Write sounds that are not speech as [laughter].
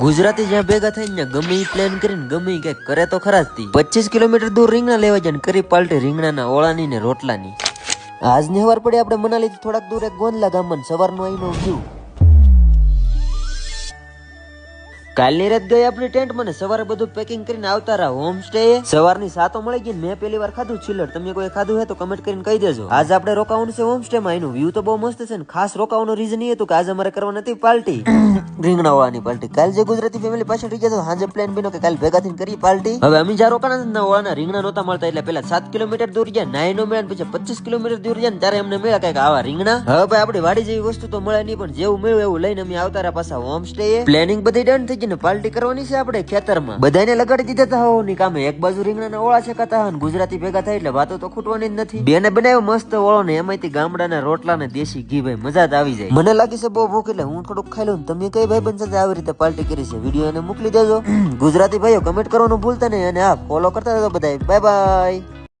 ગુજરાતી જ્યાં ભેગા થઈને ત્યાં ગમે એ પ્લાન કરીને ગમે કંઈક કરે તો ખરા જ પચીસ કિલોમીટર દૂર રીંગણા લેવા જાય કરી પાલટી રીંગણાના ઓળાની ને રોટલાની. આજની સવાર પડી આપણે મનાલીથી થોડાક દૂર એક ગોંદલા ગામમાં સવારનું અહીંનો વ્યૂ કાલની રાત ગઈ આપણી ટેન્ટ મને સવારે બધું પેકિંગ કરીને આવતા રહ્યા હોમ સ્ટે સવારની સાતો મળી ગઈ મેં પહેલી વાર ખાધું ચિલ્લર તમે કોઈ ખાધું હોય તો કમેન્ટ કરીને કહી દેજો. આજ આપણે રોકાવાનું છે હોમ સ્ટે માં. એનું વ્યૂ તો બહુ મસ્ત છે ને ખાસ રોકાવાનું રીઝન એ હતું કે આજે અમારે કરવાની હતી પાર્ટી. [coughs] રીંગણા વાળાની પાર્ટી. કાલ જે ગુજરાતી ફેમિલી પાછળ રહી ગયા હાજે પ્લાન બીનો કે કાલ ભેગા થઈને કરી પાર્ટી. હવે અમે જ્યાં રોકાણા ને ઓળાના રીંગણા નહોતા મળતા. એટલે પેલા સાત કિલોમીટર દૂર ગયા નાઈનો મળ્યા પછી પચીસ કિલોમીટર દૂર ગયા ત્યારે અમને મળ્યા કંઈક આવા રીંગણા હવે ભાઈ આપણી વાડી જેવી વસ્તુ તો મળે નહીં પણ જેવું મળ્યું એવું લઈને અમે આવતા રહ્યા પાછા હોમ સ્ટે પ્લાનિંગ બધી ડન થઈ ગઈ ને પાર્ટી કરવાની છે આપણે ખેતરમાં. બધાને લગાડી દીધા હતા હોવની કામે એક બાજુ રીંગણાના ઓળા કથા અને ગુજરાતી ભેગા થાય એટલે વાતો તો ખૂટવાની જ નથી. બેને બનાવ્યો મસ્ત ઓળો ને એમાંથી ગામડાના રોટલા ને દેશી ઘી ભાઈ, મજા જ આવી જાય. મને લાગે છે બહુ ભૂખ એટલે હું થોડુંક ખાઈ લઉં તમે કઈ ભાઈ બંધ આવી રીતે પાલટી કરી છે? વીડિયો એને મોકલી દેજો. [clears throat] ગુજરાતી ભાઈઓ કમેન્ટ કરવાનું ભૂલતા નહીં અને હા ફોલો કરતા રહેજો બધા બાય બાય